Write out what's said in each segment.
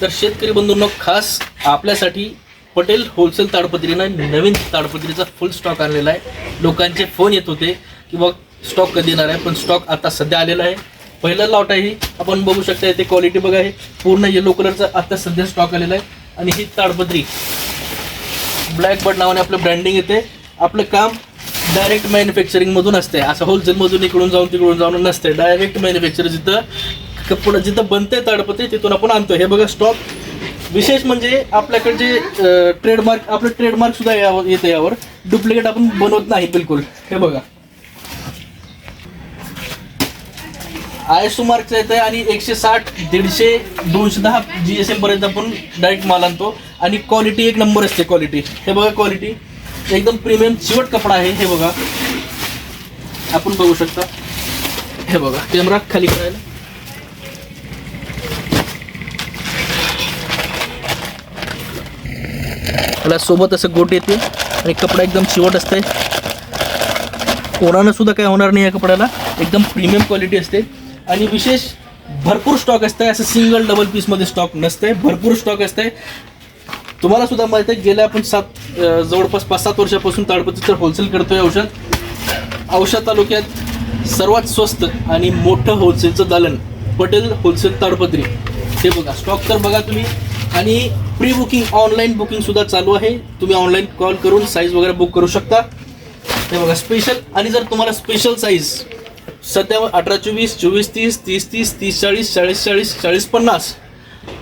तर शेतकरी बंधूंना खास आपल्यासाठी पटेल होलसेल ताडपत्रीनं नवीन ताडपत्रीचा फुल स्टॉक आणलेला आहे. लोकांचे फोन येत होते की बघ स्टॉक कधी येणार आहे? पण स्टॉक आता सध्या आलेला आहे. पहिला लॉट आहे ही. आपण बघू शकता इथे क्वालिटी बघा हे. पूर्ण येलो कलरचा आता सध्या स्टॉक आलेला आहे. आणि ही ताडपत्री ब्लॅक बर्ड नावाने आपलं ब्रँडिंग येते. आपलं काम डायरेक्ट मॅन्युफॅक्चरिंगमधून असते असं होलसेलमधून इकडून जाऊन तिकडून जाऊन नसते डायरेक्ट मॅन्युफॅक्चर जिथं कपडं जिथं बनते ताडपत्री तिथून आपण आणतो हे बघा स्टॉक विशेष म्हणजे आपल्याकडे जे ट्रेडमार्क आपलं ट्रेडमार्क सुद्धा यावर येतं यावर. डुप्लिकेट आपण बनवत नाही बिलकुल. हे बघा. आय मार्कचं येतं आहे आणि एकशे साठ दीडशे दोनशे दहा जी एस एम पर्यंत आपण डायरेक्ट माल आणतो. आणि क्वालिटी एक नंबर असते क्वालिटी हे बघा क्वालिटी एकदम प्रीमियम चिवट कपडा आहे. हे बघा. आपण बघू शकता. हे बघा कॅमेरा खाली करायला. त्याला सोबत असं गोट येते. आणि कपडा एकदम चिवट असते कोणानं सुद्धा काय होणार नाही या कपड्याला. एकदम प्रीमियम क्वालिटी असते. आणि विशेष भरपूर स्टॉक असते असं सिंगल डबल पीसमध्ये स्टॉक नसतंय. भरपूर स्टॉक असते तुम्हाला सुद्धा माहिती आहे गेल्या आपण सात जवळपास पाच सात वर्षापासून ताडपत्रीचं होलसेल करतोय औषध. औषध तालुक्यात सर्वात स्वस्त आणि मोठं होलसेलचं दालन पटेल होलसेल ताडपत्री. हे बघा स्टॉक तर बघा तुम्ही. आणि प्री बुकिंग ऑनलाईन बुकिंग सुद्धा चालू आहे. तुम्ही ऑनलाईन कॉल करून साईज वगैरे बुक करू शकता. हे बघा स्पेशल आणि जर तुम्हाला स्पेशल साईज सध्या अठरा चोवीस चोवीस तीस तीस तीस तीस चाळीस चाळीस चाळीस चाळीस पन्नास.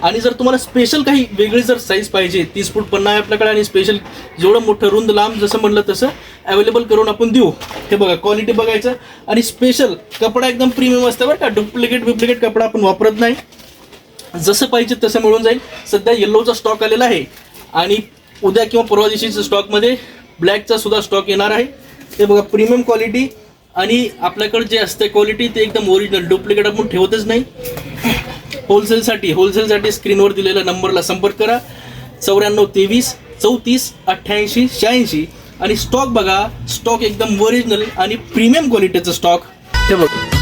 आणि जर तुम्हाला स्पेशल काही वेगळी जर साईज पाहिजे तीस फूट पन्नास आहे आपल्याकडे आणि स्पेशल जेवढं मोठं रुंद लांब जसं म्हणलं तसं अवेलेबल करून आपण देऊ. हे बघा क्वालिटी बघायचं. आणि स्पेशल कपडा एकदम प्रीमियम असतं बरं का डुप्लिकेट डुप्लिकेट कपडा आपण वापरत नाही. जसं पाहिजे तसं मिळून जाईल. सध्या येल्लोचा स्टॉक आलेला आहे. आणि उद्या किंवा परवा दिवशीच्या स्टॉकमध्ये ब्लॅकचा सुद्धा स्टॉक येणार आहे. ते बघा प्रीमियम क्वालिटी आणि आपल्याकडे जे असते क्वालिटी ते एकदम ओरिजिनल डुप्लिकेट आपण ठेवतच नाही. होलसेलसाठी होलसेलसाठी स्क्रीनवर दिलेल्या नंबरला संपर्क करा. चौऱ्याण्णव तेवीस चौतीस अठ्ठ्याऐंशी शहाऐंशी. आणि स्टॉक बघा स्टॉक एकदम ओरिजिनल आणि प्रीमियम क्वालिटीचं स्टॉक हे बघा.